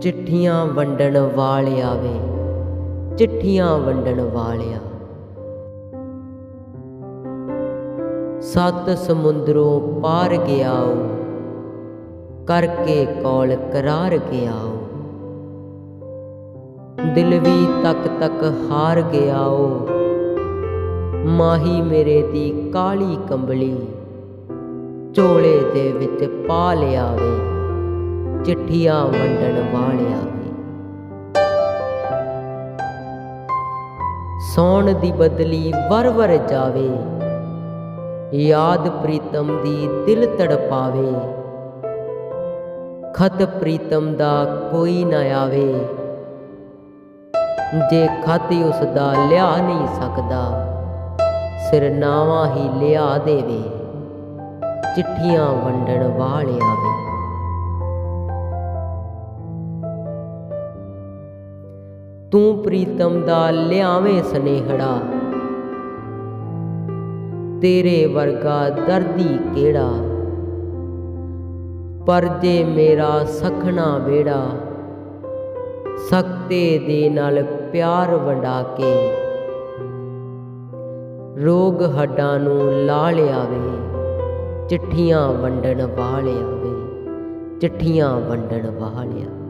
ਚਿੱਠੀਆਂ ਵੰਡਣ ਵਾਲਿਆ ਵੇ ਚਿੱਠੀਆਂ ਵੰਡਣ ਵਾਲਿਆ। ਸੱਤ ਸਮੁੰਦਰੋਂ ਪਾਰ ਗਿਆ ਓ ਕਰਕੇ ਕੌਲ ਕਰਾਰ ਗਿਆ ਓ ਦਿਲ ਵੀ ਤੱਕ ਤੱਕ ਹਾਰ ਗਿਆ ਓ ਮਾਹੀ ਮੇਰੇ ਦੀ ਕਾਲੀ ਕੰਬਲੀ ਝੋਲੇ ਦੇ ਵਿੱਚ ਪਾ ਲਿਆ ਵੇ ਚਿੱਠੀਆਂ ਵੰਡਣ ਵਾਲਿਆ ਵੇ ਸੌਣ ਦੀ ਬਦਲੀ ਵਰ ਵਰ ਜਾਵੇ, ਯਾਦ ਪ੍ਰੀਤਮ ਦੀ ਦਿਲ ਤੜਪਾਵੇ। ਖਤ ਪ੍ਰੀਤਮ ਦਾ ਕੋਈ ਨਾ ਆਵੇ, ਜੇ ਖਤ ਉਸ ਦਾ ਲਿਆ ਨਹੀਂ ਸਕਦਾ, ਸਿਰ ਨਾਵਾ ਹੀ ਲਿਆ ਦੇਵੇ, ਚਿੱਠੀਆਂ ਵੰਡਣ ਵਾਲਿਆ ਵੇ ਤੂੰ ਪ੍ਰੀਤਮ ਦਾ ਲਿਆਵੇਂ ਸਨੇਹੜਾ। ਤੇਰੇ ਵਰਗਾ ਦਰਦੀ ਕਿਹੜਾ? ਪਰ ਜੇ ਮੇਰਾ ਸਖਣਾ ਵੇੜਾ ਸਖਤੇ ਦੇ ਨਾਲ ਪਿਆਰ ਵੰਡਾ ਕੇ ਰੋਗ ਹੱਡਾਂ ਨੂੰ ਲਾ ਲਿਆਵੇ ਚਿੱਠੀਆਂ ਵੰਡਣ ਵਾਲਿਆ ਵੇ ਚਿੱਠੀਆਂ ਵੰਡਣ ਵਾਲਿਆ